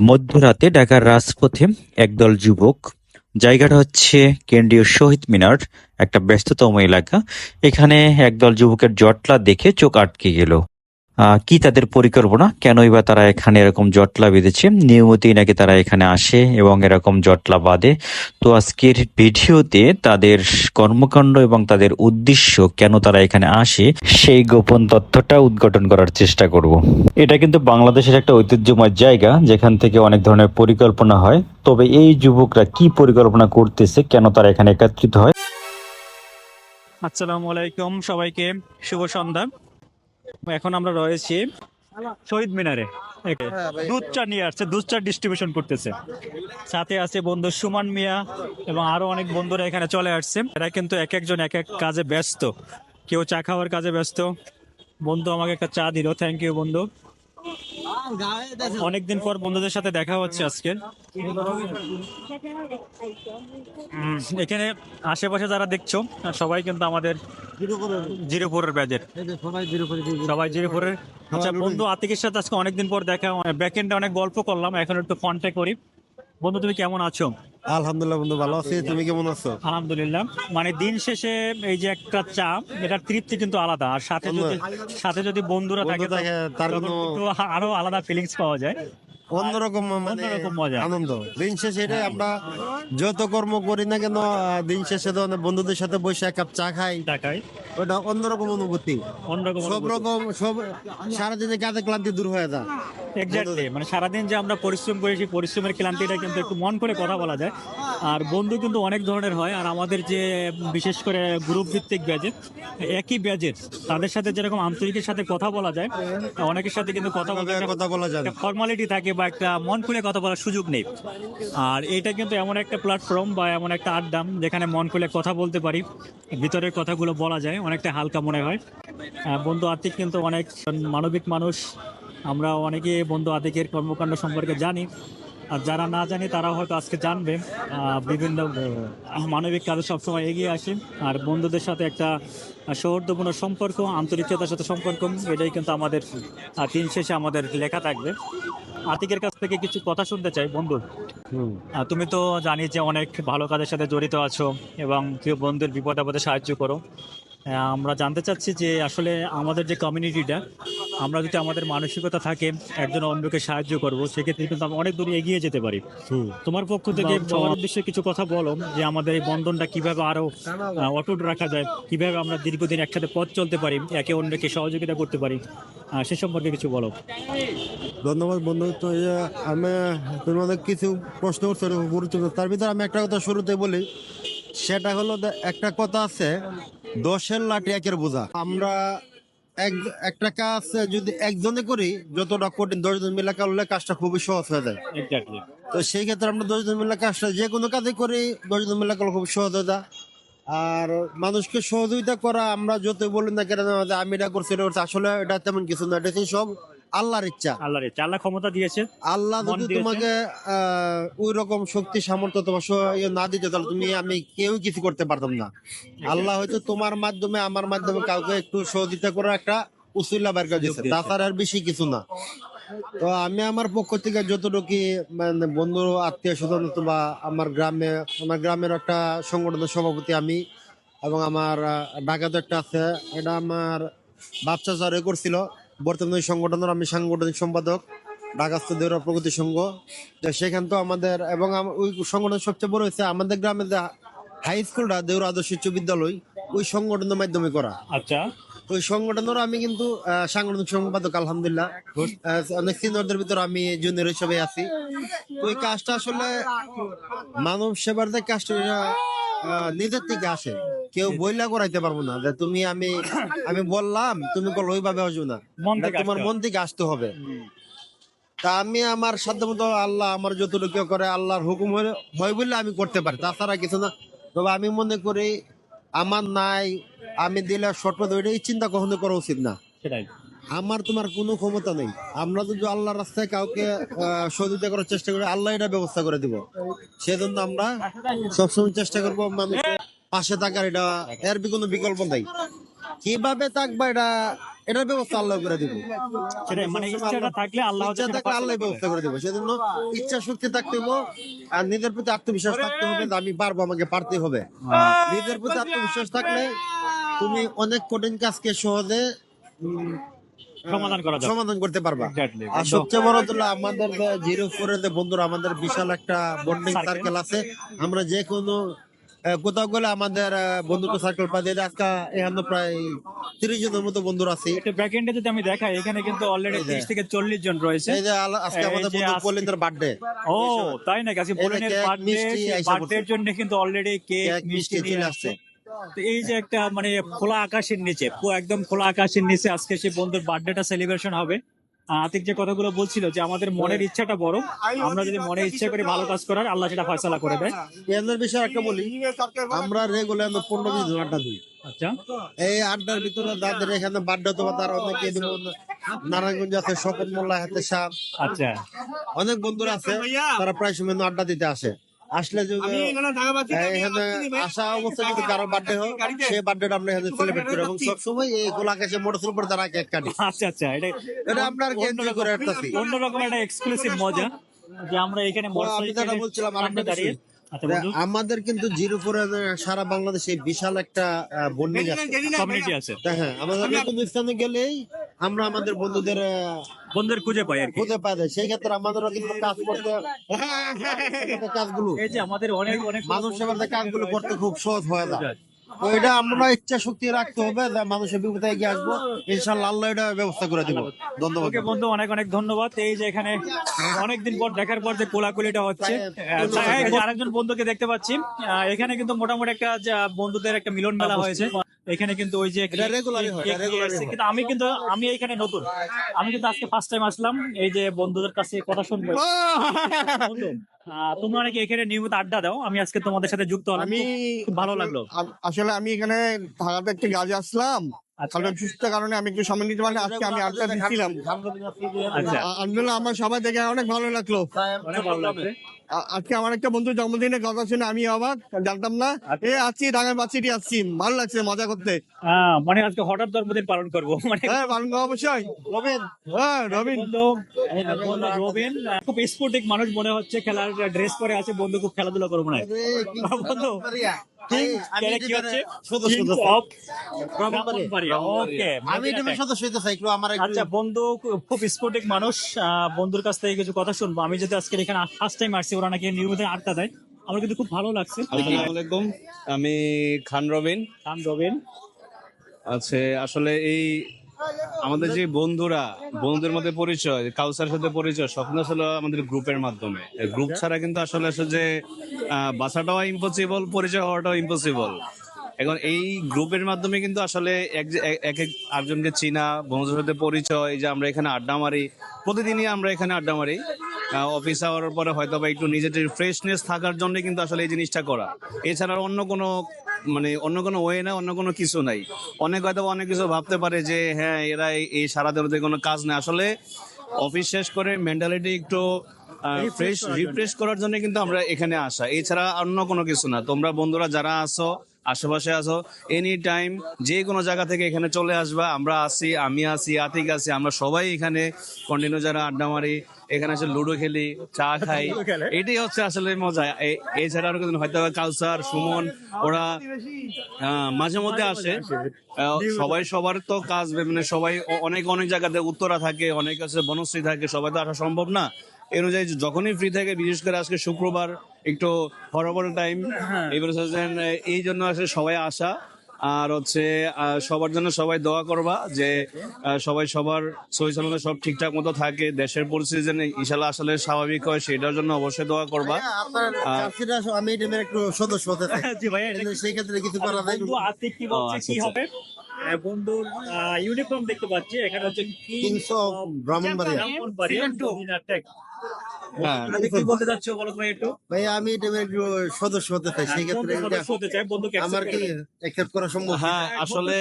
মধ্যরাতে ঢাকার রাজপথে একদল যুবক, জায়গাটা হচ্ছে কেন্দ্রীয় শহীদ মিনার, একটা ব্যস্ততম এলাকা। এখানে একদল যুবকের জটলা দেখে চোখ আটকে গেল। কি তাদের পরিকল্পনা? কেনই বা তারা এখানে এরকম জটলা বেঁধেছে? নিয়মিতই নাকি তারা এখানে আসে এবং এরকম জটলা বাঁধে? তো আজকের ভিডিওতে তাদের কর্মকাণ্ড এবং তাদের উদ্দেশ্য কেন তারা এখানে আসে, সেই গোপন তথ্যটা উদ্ঘাটন করার চেষ্টা করব। এটা কিন্তু বাংলাদেশের একটা ঐতিহ্যময় জায়গা, যেখান থেকে অনেক ধরনের পরিকল্পনা হয়। তবে এই যুবকরা কি পরিকল্পনা করতেছে? কেন তারা এখানে একত্রিত হয়? আসসালামু আলাইকুম সবাইকে। শুভ সন্ধ্যা। এখন আমরা রয়েছি শহীদ মিনারে। দুধ চা নিয়ে আসছে দুধ চা ডিস্ট্রিবিউশন করতেছে। সাথে আছে বন্ধু সুমান মিয়া এবং আরও অনেক বন্ধুরা এখানে চলে আসছে। এরা কিন্তু এক একজন এক এক কাজে ব্যস্ত। কেউ চা খাওয়ার কাজে ব্যস্ত। বন্ধু আমাকে একটা চা দিল থ্যাংক ইউ বন্ধু। অনেকদিন পর বন্ধুদের সাথে দেখা হচ্ছে আজকে। এখানে আশেপাশে যারা দেখছ, সবাই কিন্তু আমাদের জিরো ব্যাজের সবাই জিরো আচ্ছা বন্ধু আতিকের সাথে আজকে অনেকদিন পর দেখা ব্যাক এন্ডে অনেক গল্প করলাম, এখন একটু কন্ট্যাক্ট করি। বন্ধু, তুমি কেমন আছো? আলহামদুলিল্লাহ বন্ধু ভালো আছি। তুমি কেমন আছো? আলহামদুলিল্লাহ। মানে দিন শেষে এই যে একটা চা এটার তৃপ্তি কিন্তু আলাদা। আর সাথে যদি সাথে যদি বন্ধুরা থাকে তার আরও আলাদা ফিলিংস পাওয়া যায়। অন্যরকম মানে অন্যরকম মজা। আনন্দ। দিন শেষে এটাই আমরা যত কর্ম করি না কেন দিন শেষে তো বন্ধুদের সাথে বসে এক কাপ চা খাই। টাকায় ওটা অন্যরকম অনুভূতি। অন্যরকম সব রকম সব সারাদিনে কাজে ক্লান্তি দূর হয়ে যায়। এক্স্যাক্টলি মানে সারাদিন যে আমরা পরিশ্রম করি সেই পরিশ্রমের ক্লান্তিটা কিন্তু একটু মন করে কথা বলা যায়। আর বন্ধু কিন্তু অনেক ধরনের হয় আর আমাদের যে বিশেষ করে গ্রুপ ভিত্তিক ব্যাজেট একই ব্যাজেট তাদের সাথে যেরকম আন্তরিকের সাথে কথা বলা যায় অনেকের সাথে কিন্তু কথা বলতে কথা বলা যায়। ফর্মালিটি থাকে বা একটা মন খুলে কথা বলার সুযোগ নেই। আর এটা কিন্তু এমন একটা প্ল্যাটফর্ম বা এমন একটা আড্ডা যেখানে মন খুলে কথা বলতে পারি ভিতরের কথাগুলো বলা যায়। অনেকটা হালকা মনে হয়। বন্ধু আতিক কিন্তু অনেক মানবিক মানুষ। আমরা অনেকে বন্ধু আতিকের কর্মকাণ্ড সম্পর্কে জানি। আর যারা না জানি তারা হয়তো আজকে জানবে। বিভিন্ন মানবিক কাজে সবসময় এগিয়ে আসে। আর বন্ধুদের সাথে একটা সৌহার্দ্যপূর্ণ সম্পর্ক আন্তরিকতার সাথে সম্পর্ক এটাই কিন্তু আমাদের দিন শেষে আমাদের লেখা থাকবে। আতিকের কাছ থেকে কিছু কথা শুনতে চাই বন্ধু। তুমি তো জানি যে অনেক ভালো কাজের সাথে জড়িত আছো এবং কেউ বন্ধুর বিপদ আপদে সাহায্য করো। আমরা জানতে চাচ্ছি যে আসলে আমাদের যে কমিউনিটিটা আমরা যদি আমাদের মানসিকতা থাকে একজন অন্যকে সাহায্য করব সেক্ষেত্রে কিন্তু আমরা অনেক দূর এগিয়ে যেতে পারি। তোমার পক্ষ থেকে সবার উদ্দেশ্যে কিছু কথা বলো যে আমাদের এই বন্ধনটা কীভাবে আরও অটুট রাখা যায় কীভাবে আমরা দীর্ঘদিন একসাথে পথ চলতে পারি একে অন্যকে সহযোগিতা করতে পারি সে সম্পর্কে কিছু বলো। ধন্যবাদ বন্ধু। তো আমি তোমাদের কিছু প্রশ্ন করছ গুরুত্বপূর্ণ তার ভিতরে আমি একটা কথা শুরুতে বলি। সেটা হলো একটা কথা আছে দশের লাঠি একের বোঝা। আমরা এক একটা কাজ যদি একজনে করি যতটা কঠিন দশজন মিলে করলে কাজটা খুবই সহজ হয়ে যায়। তো সেই ক্ষেত্রে আমরা দশজন মিলে কাজটা যে কোনো কাজে করি দশজন মিলে করলে খুব সহজ হয়ে যায়। আর মানুষকে সহযোগিতা করা আমরা যত বলি না কেন আমি এটা করছি এটা করছি আসলে এটা তেমন কিছু না এটা সব আল্লাহর ইচ্ছা। আল্লাহর ইচ্ছা। আল্লাহ ক্ষমতা দিয়েছে। আল্লাহ যদি তোমাকে ওই রকম শক্তি সামর্থ্য তোমার ইয়ে না দিতে তাহলে তুমি আমি কেউ কিছু করতে পারতাম না। আল্লাহ হয়তো তোমার মাধ্যমে আমার মাধ্যমে কাউকে একটু সহযোগিতা করার একটা উসিলা বের করে দিয়েছে। তাছাড়া আর বেশি কিছু না। তো আমি আমার পক্ষ থেকে যতটুকু মানে বন্ধু আত্মীয় স্বজন বা আমার গ্রামে আমার গ্রামের একটা সংগঠনের সভাপতি আমি এবং আমার ঢাকাতে একটা আছে। এটা আমার বাচ্চা চারে করছিল। বর্তমানে সংগঠনের আমি সাংগঠনিক সম্পাদক ঢাকাস্থ দেউরা প্রগতি সংঘ। তো সেখান তো আমাদের এবং ওই সংগঠন সবচেয়ে বড় হয়েছে আমাদের গ্রামে যে হাই স্কুলটা দেউরা আদর্শ উচ্চ বিদ্যালয় ওই সংগঠনের মাধ্যমে করা। আচ্ছা। ওই সংগঠনের আমি কিন্তু সাংগঠনিক সম্পাদক আলহামদুলিল্লাহ। অনেক সিনিয়রদের ভিতরে আমি জুনিয়র হিসেবে আছি। ওই কাজটা আসলে মানব সেবার যে কাজটা নিজের থেকে আসে। কেউ বইলা করাইতে পারব না যে তুমি আমি আমি বললাম তুমি বলো ওইভাবে আসবে না। মন তোমার মন থেকে আসতে হবে। তা আমি আমার সাধ্য মতো আল্লাহ আমার যতটুকু করে আল্লাহর হুকুম হয় বললে আমি করতে পারি। তাছাড়া কিছু না। তবে আমি মনে করি আমার নাই আমি দিলে শর্ট পথে ওইটাই চিন্তা কখনো করা উচিত না। সেটাই। আমার তোমার কোনো ক্ষমতা নেই। আমরা যদি আল্লাহর রাস্তায় কাউকে সহযোগিতা করার চেষ্টা করি আল্লাহ এটা ব্যবস্থা করে দিব। সেজন্য আমরা সবসময় চেষ্টা করব মানুষের পাশে থাকার এটা এর বি- কোনো বিকল্প নাই। কীভাবে থাকবা এটা এটার ব্যবস্থা আল্লাহ করে দিব। মানে থাকলে আল্লাহ থাকলে আল্লাহ ব্যবস্থা করে দিব। সেজন্য ইচ্ছা শক্তি থাকতে হবে আর নিজের প্রতি আত্মবিশ্বাস থাকতে হবে আমি পারব আমাকে পারতে হবে। নিজের প্রতি আত্মবিশ্বাস থাকলে তুমি অনেক কঠিন কাজকে সহজে সমাধান করা যাবে। সমাধান করতে পারবা। আর সবচেয়ে বড় হলো আমাদের জিরো ফোরের যে বন্ধুরা আমাদের বিশাল একটা বন্ডিং সার্কেল আছে। আমরা যে কোনো কোথাও গেলে আমাদের বন্ধুত্ব সার্কেল পাই দিয়ে। আজকে এখানে প্রায় তিরিশ জনের মতো বন্ধুরা আছি। এটা ব্যাক এন্ডে যদি আমি দেখাই এখানে কিন্তু অলরেডি তিরিশ থেকে চল্লিশ জন রয়েছে। এই যে আজকে আমাদের বন্ধু পলিন্দের বার্থডে ও তাই নাকি? আজকে কেক, বার্থডে বার্থডের জন্য কিন্তু অলরেডি কেক মিষ্টি চলে আসছে। এই যে একটা মানে খোলা আকাশের নিচে একদম খোলা আকাশের নিচে আজকে সেই বন্ধুর বার্থডেটা সেলিব্রেশন হবে। আতিক যে কথাগুলো বলছিল যে আমাদের মনের ইচ্ছাটা বড় আমরা যদি মনে ইচ্ছা করি ভালো কাজ করার আল্লাহ সেটা ফয়সালা করে দেয়। এদের বিষয়ে একটা বলি আমরা রেগুলার পনেরো বিশ জন আড্ডা দিই। আচ্ছা। এই আড্ডার ভিতরে যাদের এখানে বার্থডে হতো বা তার অনেকে নারায়ণগঞ্জ আছে স্বপন মোল্লা হাতে শাহ আচ্ছা। অনেক বন্ধুরা আছে তারা প্রায় সময় আড্ডা দিতে আসে। আসলে এখানে আসা অবস্থায় যদি কারও বার্থডে হয় সেই আমরা এখানে সেলিব্রেট করি এবং সবসময় এই আকাশে মোটরসাইকেল উপর কেক কাটি। আচ্ছা আচ্ছা এটা এটা আপনার কি enjoy করে আসতেছি অন্যরকম একটা এক্সক্লুসিভ মজা যে আমরা এখানে যেটা বলছিলাম সামনে দাঁড়িয়ে। আচ্ছা বন্ধু আমাদের কিন্তু জিরো ফোরে সারা বাংলাদেশে বিশাল একটা বন্ডিং আছে। কমিউনিটি আছে। হ্যাঁ আমাদের নতুন স্থানে গেলেই আমরা আমাদের বন্ধুদের বন্ধুদের খুঁজে পাই আর খুঁজে পাই সেই ক্ষেত্রে আমাদেরও কিন্তু কাজ করতে কাজগুলো এই যে আমাদের অনেক অনেক মানুষ সেবার কাজগুলো করতে খুব সহজ হয়ে যায় তো এটা আমরা ইচ্ছা শক্তি রাখতে হবে মানুষের বিপদে এগিয়ে আসব। ইনশাল্লাহ আল্লাহ এটা ব্যবস্থা করে দিব। ধন্যবাদ। বন্ধু অনেক অনেক ধন্যবাদ। এই যে এখানে অনেকদিন পর দেখার পর যে কোলাকুলিটা হচ্ছে। এই যে আরেকজন বন্ধুকে দেখতে পাচ্ছি। এখানে কিন্তু মোটামুটি একটা বন্ধুদের একটা মিলন মেলা হয়েছে। এখানে কিন্তু ওই যে। কিন্তু আমি কিন্তু আমি এখানে নতুন। আমি কিন্তু আজকে ফার্স্ট টাইম আসলাম এই যে বন্ধুদের কাছে কথা শুনব। তোমরা নাকি এখানে নিয়মিত আড্ডা দাও আমি আজকে তোমাদের সাথে যুক্ত হলাম আমি খুব ভালো লাগল। আসলে আমি এখানে ঢাকাতে একটি কাজে আসলাম। আচ্ছা। কারণ কারণে আমি একটু সময় নিতে পারলে আজকে আমি আড্ডা দিচ্ছিলাম। আচ্ছা। আমার সবাই দেখে অনেক ভালো লাগল। অনেক ভালো লাগছে। আ- আজকে আমার একটা বন্ধু জন্মদিনের কথা শুনে আমি অবাক জানতাম না। এ আসছি ঢাকায় বাচ্চিটি আসছি ভালো লাগছে মজা করতে। মানে আজকে হঠাৎ জন্মদিন পালন করব মানে হ্যাঁ ভালো অবশ্যই। রবিন হ্যাঁ রবিন। রবিন খুব স্পোর্টিক মানুষ মনে হচ্ছে খেলার ড্রেস পরে আছে বন্ধু খুব খেলাধুলা করব না বন্ধু আচ্ছা বন্ধু খুব স্পোর্টিক মানুষ বন্ধুর কাছ থেকে কিছু কথা শুনব। আমি যদি আজকে এখানে ফার্স্ট টাইম আসছি ওরা নাকি দেয়। আমার কিন্তু খুব ভালো লাগছে। আসসালামু আলাইকুম। আমি খান রবিন। নাম রবিন। আছে আসলে এই আমাদের যে বন্ধুরা বন্ধুদের মধ্যে পরিচয় কাউসার সাথে পরিচয় স্বপ্ন ছিল আমাদের গ্রুপের মাধ্যমে। গ্রুপ ছাড়া কিন্তু আসলে আসলে যে আহ, বাঁচাটাও ইম্পসিবল পরিচয় হওয়াটাও ইম্পসিবল এখন এই গ্রুপের মাধ্যমে কিন্তু আসলে এক এক- আরেকজনকে চিনা বন্ধুদের সাথে পরিচয় যে আমরা এখানে আড্ডা মারি প্রতিদিনই আমরা এখানে আড্ডা মারি। অফিস আওয়ার পরে হয়তো বা একটু নিজেদের ফ্রেশনেস থাকার জন্য কিন্তু আসলে এই জিনিসটা করা। এছাড়া অন্য কোনো মানে অন্য কোনো ওয়ে না অন্য কোনো কিছু নাই। অনেক হয়তো অনেক কিছু ভাবতে পারে যে হ্যাঁ এরা এই- এই সারাদিন কোনো কাজ নেই। আসলে অফিস শেষ করে মেন্টালিটি একটু ফ্রেশ রিফ্রেশ করার জন্য। কিন্তু আমরা এখানে আসা। এছাড়া অন্য কোনো কিছু না। তোমরা বন্ধুরা যারা আছো আশেপাশে আছো এনি টাইম যে কোনো জায়গা থেকে এখানে চলে আসবা আমরা আসি আমি আসি আতিক আছি আমরা সবাই এখানে কন্টিনিউ যারা আড্ডা মারি এখানে এসে লুডো খেলি চা খাই এটাই হচ্ছে আসলে মজা। এছাড়া আরও কিন্তু হয়তো কাউসার সুমন ওরা আহ, মাঝে মধ্যে আসে। সবাই সবার তো কাজ মানে সবাই অনেক অনেক জায়গাতে উত্তরা থাকে অনেক আছে বনশ্রী থাকে সবাই তো আসা সম্ভব না। এই অনুযায়ী যখনই ফ্রি থাকে বিশেষ করে আজকে শুক্রবার একটু হরবল টাইম এবার এই জন্য আসলে সবাই আসা। আর হচ্ছে সবার জন্য সবাই দোয়া করবা যে সবাই সবার সহি সালামতে সব ঠিকঠাক মতো থাকে। দেশের পরিস্থিতি যেন ইনশাল্লাহ আসলে স্বাভাবিক হয় সেটার জন্য অবশ্যই দোয়া করবা। আপনার আমি একটু সদস্য হতে সেই ক্ষেত্রে কিছু করা যায় বন্ধুর ইউনিফর্ম দেখতে পাচ্ছি। এখানে হচ্ছে ব্রাহ্মণবাড়িয়া। হ্যাঁ। ভাই আমি এই সদস্য হতে চাই সেই ক্ষেত্রে বন্ধু সদস্য হতে চাই বন্ধুকে আমার কি অ্যাকসেপ্ট করা সম্ভব? হ্যাঁ আসলে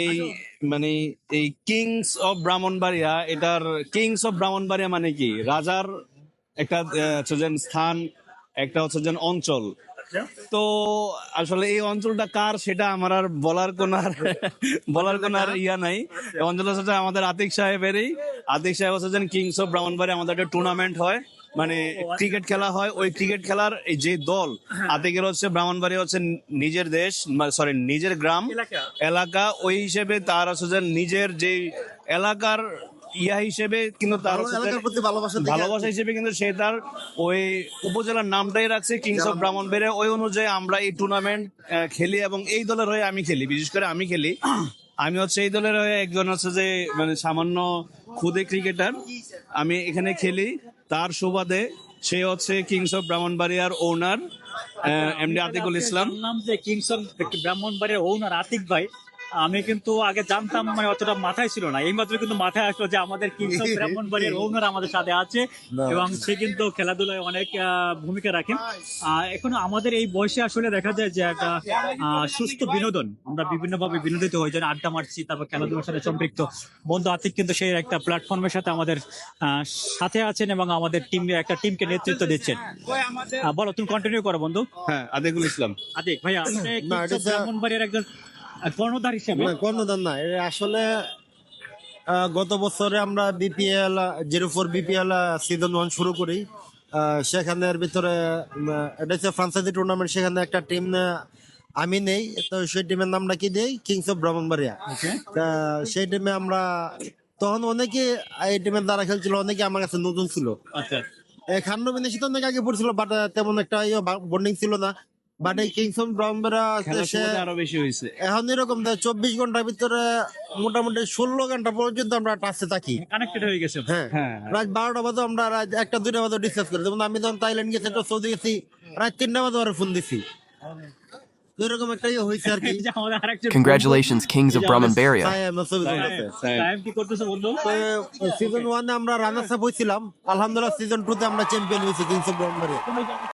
এই মানে এই কিংস অফ ব্রাহ্মণবাড়িয়া এটার কিংস অফ ব্রাহ্মণবাড়িয়া মানে কি? রাজার একটা হচ্ছে যে স্থান একটা হচ্ছে যে অঞ্চল। তো আসলে এই অঞ্চলটা কার সেটা আমার আর বলার কোন আর বলার কোন আর ইয়া নাই। এই অঞ্চল হচ্ছে আমাদের আতিক সাহেবেরই। আতিক সাহেব হচ্ছে কিংস অফ ব্রাহ্মণবাড়ি আমাদের একটা টুর্নামেন্ট হয়। মানে ক্রিকেট খেলা হয়। ওই ক্রিকেট খেলার এই যে দল আতিকের হচ্ছে ব্রাহ্মণবাড়ি হচ্ছে নিজের দেশ সরি নিজের গ্রাম। এলাকা। ওই হিসেবে তার হচ্ছে নিজের যে এলাকার ইয়া হিসেবে কিন্তু তার প্রতি ভালোবাসা ভালোবাসা হিসেবে কিন্তু সে তার ওই উপজেলার নামটাই রাখছে কিংস অফ ব্রাহ্মণবাড়িয়া ওই অনুযায়ী আমরা এই টুর্নামেন্ট খেলি এবং এই দলের হয়ে আমি খেলি। বিশেষ করে আমি খেলি। আমি হচ্ছে এই দলের হয়ে একজন হচ্ছে যে মানে সামান্য খুদে ক্রিকেটার আমি এখানে খেলি। তার সুবাদে সে হচ্ছে কিংস অফ ব্রাহ্মণবাড়িয়ার ওনার এমডি আতিকুল ইসলাম নাম যে কিংস অফ ব্রাহ্মণবাড়ির ওনার আতিক ভাই। আমি কিন্তু আগে জানতাম মানে অতটা মাথায় ছিল না। এইমাত্র কিন্তু মাথায় আসলো যে আমাদের কিংস অফ ব্রাহ্মণবাড়ির ওনার আমাদের সাথে আছে এবং সে কিন্তু খেলাধুলায় অনেক আহ, ভূমিকা রাখেন। আহ, এখন আমাদের এই বয়সে আসলে দেখা যায় যে একটা আহ, সুস্থ বিনোদন আমরা বিভিন্নভাবে বিনোদিত হই যেন আড্ডা মারছি তারপর খেলাধুলার সাথে সম্পৃক্ত। বন্ধু আতিক কিন্তু সেই একটা প্ল্যাটফর্মের সাথে আমাদের আহ, সাথে আছেন এবং আমাদের টিম একটা টিমকে নেতৃত্ব দিচ্ছেন। বলো তুমি কন্টিনিউ করো বন্ধু। হ্যাঁ আতিকুল ইসলাম। আদিক ভাইয়া ব্রাহ্মণবাড়ির একজন কর্ণধার হিসেবে? না, কর্ণধার না এটা আসলে গত বছরে আমরা BPL zero four BPL season one শুরু করি। সেখানের ভিতরে এটা হচ্ছে ফ্রান্সাইজি টুর্নামেন্ট সেখানে একটা টিম আমি নেই তো সেই টিমের নামটা কি দেই? কিংস অফ ব্রাহ্মণবাড়িয়া সেই টিমে আমরা তখন অনেকে এই টিমের দ্বারা খেলছিল অনেকে আমার কাছে নতুন ছিল। আচ্ছা। খান্ড বিনেশি তো অনেক আগে পড়ছিল বাট তেমন একটা বন্ডিং ছিল না। বাট এই কিংস অফ ব্রাহ্মণবাড়িয়া খেলার আরও বেশি হয়েছে। এখন এরকম চব্বিশ ঘণ্টার ভিতরে মোটামুটি ষোলো ঘণ্টা পর্যন্ত আমরা টাচে থাকি। কানেক্টেড হয়ে গেছে। হ্যাঁ হ্যাঁ রাত বারোটা বাজে আমরা রাত একটা দুইটা বাজে ডিসকাস করি। যেমন আমি তখন থাইল্যান্ড গেছি একটা সৌদি গেছি রাত তিনটা বাজে ওরা ফোন দিছি। এরকম একটা ইয়ে হয়েছে আর কি. তাই আমরা ছবি তুলতেছে। টাইম কি করতেছে বন্ধু? সিজন ওয়ানে আমরা রানার্স আপ হয়েছিলাম। আলহামদুলিল্লাহ সিজন টু তে আমরা চ্যাম্পিয়ন হয়েছি কিংস অফ ব্রাহ্মণবাড়িয়া